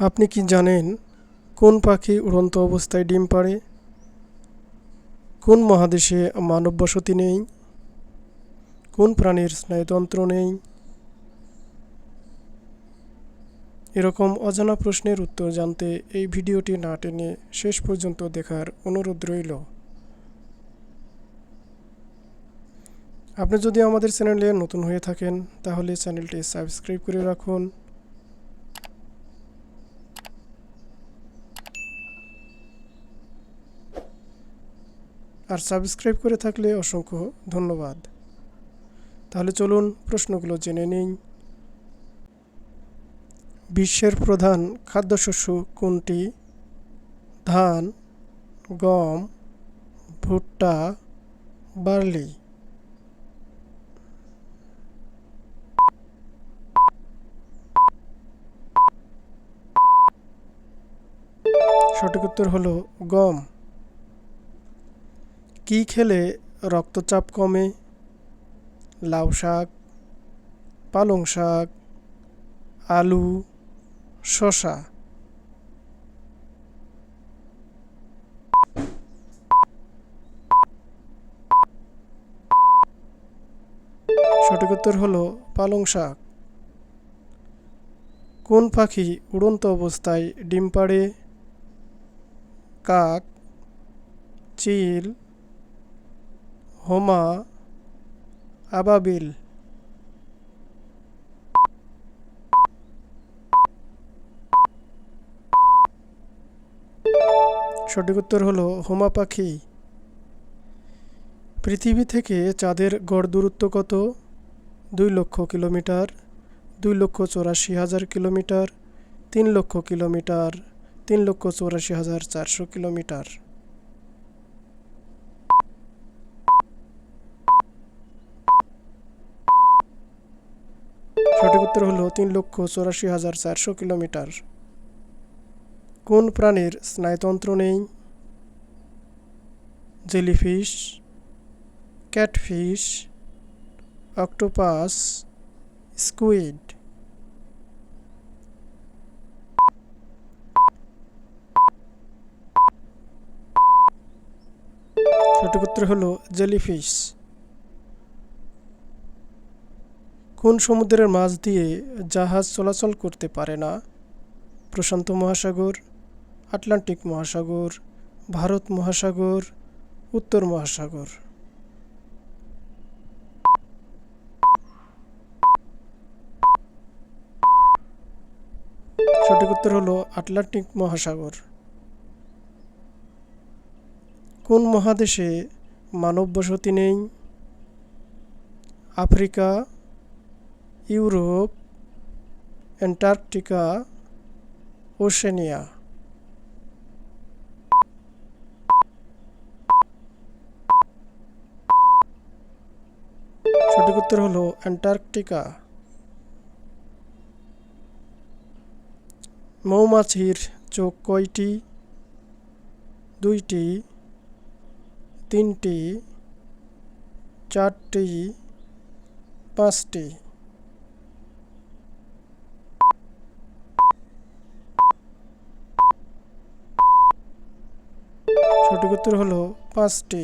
আপনি কি জানেন কোন পাখি উড়ন্ত অবস্থায় ডিম পাড়ে? কোন মহাদেশে মানব বসতি নেই? কোন প্রাণীর স্নায়ুতন্ত্র নেই? এরকম অজানা প্রশ্নের উত্তর জানতে এই ভিডিওটি না টেনে শেষ পর্যন্ত দেখার অনুরোধ রইল। আপনি যদি আমাদের চ্যানেলে নতুন হয়ে থাকেন, তাহলে চ্যানেলটি সাবস্ক্রাইব করে রাখুন। আর সাবস্ক্রাইব করে থাকলে অসংখ্য ধন্যবাদ। তাহলে চলুন প্রশ্নগুলো জেনে নিই। বিশ্বের প্রধান খাদ্যশস্য কোনটি? ধান, গম, ভুট্টা, বার্লি। সঠিক উত্তর হলো গম। কি খেলে রক্তচাপ কমে? লাউ শাক, পালং শাক, আলু শশা সঠিক উত্তর হলো পালং শাক। কোন পাখি উড়ন্ত অবস্থায় ডিম পাড়ে? কাক, চিল হোমা আবাবিল। সঠিক উত্তর হলো হোমা পাখি। পৃথিবী থেকে চাঁদের গড় দূরত্ব কত? দুই লক্ষ কিলোমিটার, দুই লক্ষ চৌরাশি হাজার কিলোমিটার, তিন লক্ষ কিলোমিটার, তিন লক্ষ চৌরাশি হাজার চারশো কিলোমিটার। সঠিক উত্তর হলো তিন লক্ষ চৌরাশি হাজার চারশো কিলোমিটার। কোন প্রাণীর স্নায়ুতন্ত্র নেই? Jellyfish, catfish, octopus, squid. সঠিক উত্তর হলো জেলিফিশ। কোন সমুদ্রের মাছ দিয়ে জাহাজ চলাচল করতে পারে না? প্রশান্ত মহাসাগর, আটলান্টিক মহাসাগর, ভারত মহাসাগর, উত্তর মহাসাগর। সঠিক উত্তর হলো আটলান্টিক মহাসাগর। কোন মহাদেশে মানব বসতি নেই? Africa Europe Antarctica Oceania. সঠিক উত্তর হলো অ্যান্টার্কটিকা। মৌমাছির চোখ কয়টি? দুইটি তিনটি চারটি পাঁচটি। সঠিক উত্তর হলো পাঁচটি।